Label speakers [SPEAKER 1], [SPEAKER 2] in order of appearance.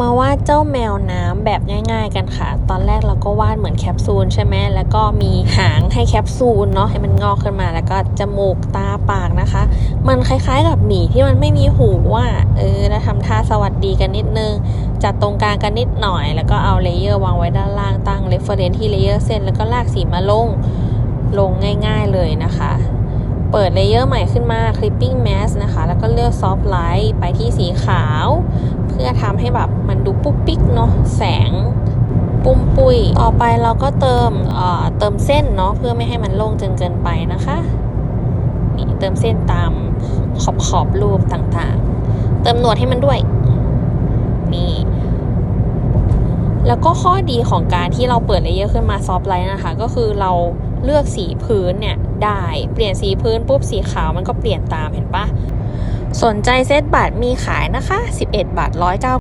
[SPEAKER 1] มาวาดเจ้าแมวน้ำแบบง่าย ๆ กันค่ะ ตอนแรกเราก็วาดเหมือนแคปซูลใช่ไหมแล้วก็มีหางให้แคปซูลเนาะให้มันงอกขึ้นมา แล้วก็จมูกตาปากนะคะ มันคล้ายๆกับหมีที่มันไม่มีหูอะเออแล้วทำท่าสวัสดีกันนิดนึง จัดตรงกลางกันนิดหน่อย แล้วก็เอาเลเยอร์วางไว้ด้านล่างตั้งเรฟเฟรนที่เลเยอร์เส้นแล้วก็ลากสีมาลงลงง่าย ๆเลยนะคะ เปิดเลเยอร์ใหม่ขึ้นมา Clipping Mask นะคะ แล้วก็เลือก Soft Light ไปที่สีขาว เพื่อทำให้แบบมันดูปุ๊บปิ๊กเนาะแสงปุ้มปุยต่อไปเราก็เติมเอ่อเติมเส้นเนาะเพื่อไม่ให้มันโล่งจนเกินไปนะคะนี่เติมเส้นตามขอบขอบรูปต่างๆ เติมหนวดให้มันด้วย นี่ แล้วก็ข้อดีของการที่เราเปิดเลเยอร์ขึ้นมาซอฟต์ไลท์นะคะ ก็คือเราเลือกสีพื้นเนี่ยได้เปลี่ยนสีพื้นปุ๊บสีขาวมันก็เปลี่ยนตามเห็นปะสนใจเซตบัตรมีขายนะคะ 11บาท109